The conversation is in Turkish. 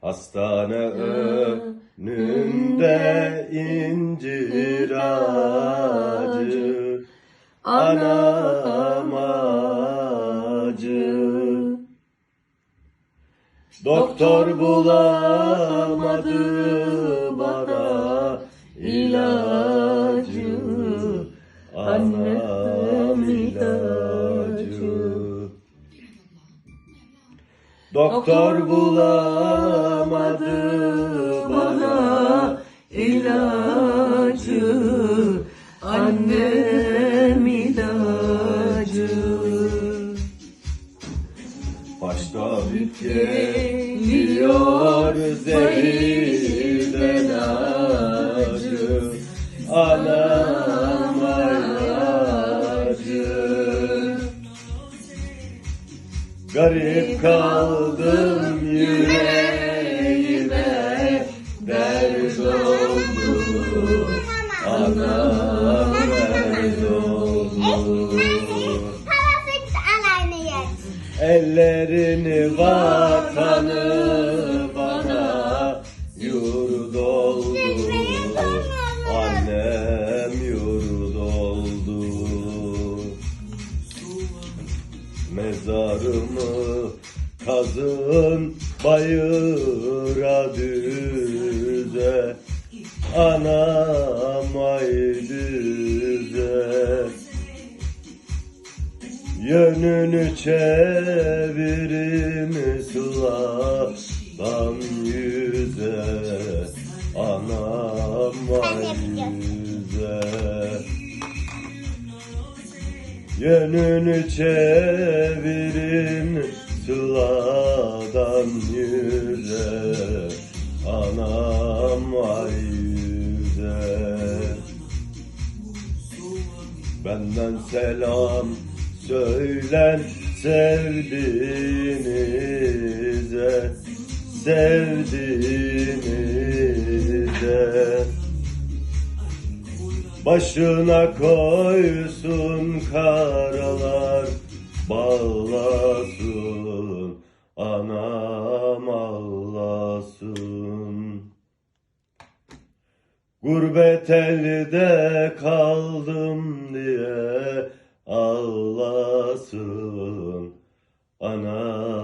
Hastane önünde incir ağacı Anam acı Doktor bulamadı bana ilacı. Anam ilacı. Doktor bulamadı bana ilacı. Annem ilacı. Başta geliyor zehirden acı. Anam acı. Garip kaldım yüreğime Ellerini vatanı bana yurt oldu Annem yurt oldu Mezarımı kazın bayıra düze. Anam Yönünü çevirim sulardan yüze. Anam ay yüze. Yönünü çevirin sulardan yüze. Anam ay yüze. Benden selam söylen sevdiğinize Sevdiğinize Başına koysun karalar bağlasın Anam ağlasın. Gurbet elde kaldım diye uh,